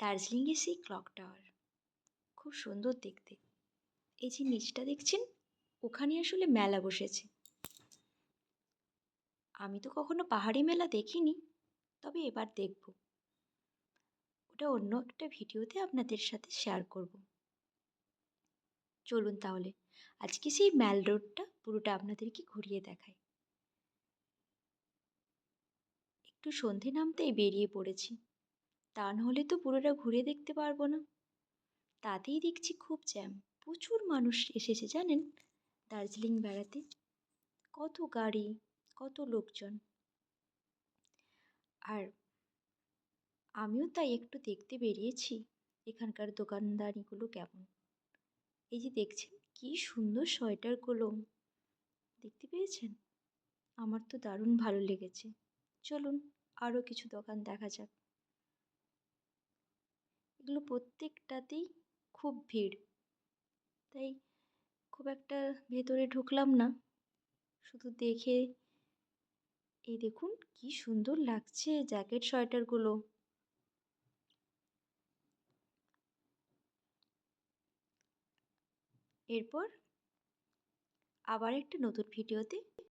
দার্জিলিংয়ে সেই clock tower খুব সুন্দর দেখতে। এই যে নিচটা দেখছেন, ওখানে আসলে মেলা বসেছে। আমি তো কখনো পাহাড়ি মেলা দেখিনি, তবে এবার দেখব। ওটা অন্য একটা ভিডিওতে আপনাদের সাথে শেয়ার করব। চলুন তাহলে, আজকে সেই ম্যাল রোডটা পুরোটা আপনাদেরকে ঘুরিয়ে দেখাই। একটু সন্ধে নামতেই বেরিয়ে পড়েছি। তা নাহলে তো পুরোটা ঘুরে দেখতে পারব না। তাতেই দেখছি খুব জ্যাম। প্রচুর মানুষ এসেছে, জানেন? দার্জিলিং বেড়াতে। কত গাড়ি, কত লোকজন। আর আমিও তাই একটু দেখতে বেরিয়েছি। এখানকার দোকানদারিগুলো কেমন? এই যে দেখছেন, কি সুন্দর সোয়েটারগুলো। দেখতে পেয়েছেন? আমার তো দারুণ ভালো লেগেছে। চলুন, আরও কিছু দোকান দেখা যাক। এগুলো প্রত্যেকটাতেই খুব ভিড়। তাই খুব একটা ভেতরে ঢুকলাম না। শুধু দেখে এই দেখুন কি সুন্দর লাগছে জ্যাকেট সোয়েটারগুলো এরপর আবার একটা নতুন ভিডিওতে